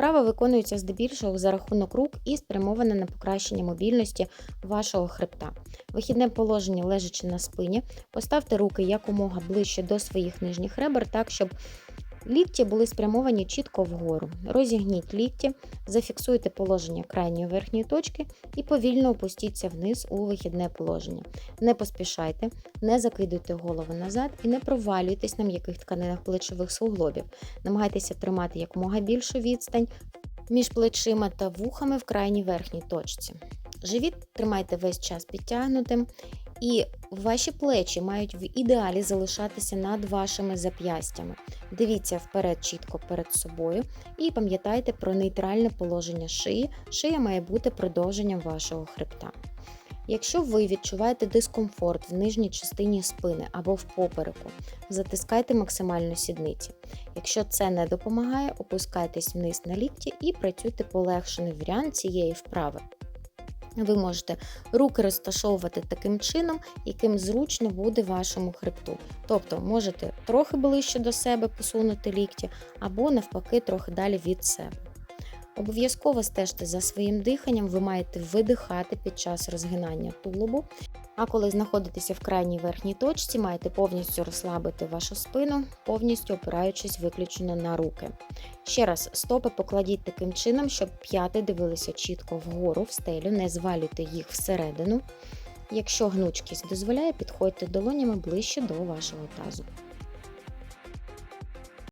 Вправа виконується здебільшого за рахунок рук і спрямована на покращення мобільності вашого хребта. Вихідне положення лежачи на спині, поставте руки якомога ближче до своїх нижніх ребер, так, щоб лікті були спрямовані чітко вгору. Розігніть лікті, зафіксуйте положення крайньої верхньої точки і повільно опустіться вниз у вихідне положення. Не поспішайте, не закидуйте голову назад і не провалюйтесь на м'яких тканинах плечових суглобів. Намагайтеся тримати якомога більшу відстань між плечима та вухами в крайній верхній точці. Живіт тримайте весь час підтягнутим, і ваші плечі мають в ідеалі залишатися над вашими зап'ястями. Дивіться вперед чітко перед собою і пам'ятайте про нейтральне положення шиї. Шия має бути продовженням вашого хребта. Якщо ви відчуваєте дискомфорт в нижній частині спини або в попереку, затискайте максимально сідниці. Якщо це не допомагає, опускайтесь вниз на лікті і працюйте полегшений варіант цієї вправи. Ви можете руки розташовувати таким чином, яким зручно буде вашому хребту. Тобто можете трохи ближче до себе посунути лікті, або навпаки, трохи далі від себе. Обов'язково стежте за своїм диханням, ви маєте видихати під час розгинання тулубу. А коли знаходитеся в крайній верхній точці, маєте повністю розслабити вашу спину, повністю опираючись виключно на руки. Ще раз, стопи покладіть таким чином, щоб п'яти дивилися чітко вгору, в стелю, не звалюйте їх всередину. Якщо гнучкість дозволяє, підходьте долонями ближче до вашого тазу.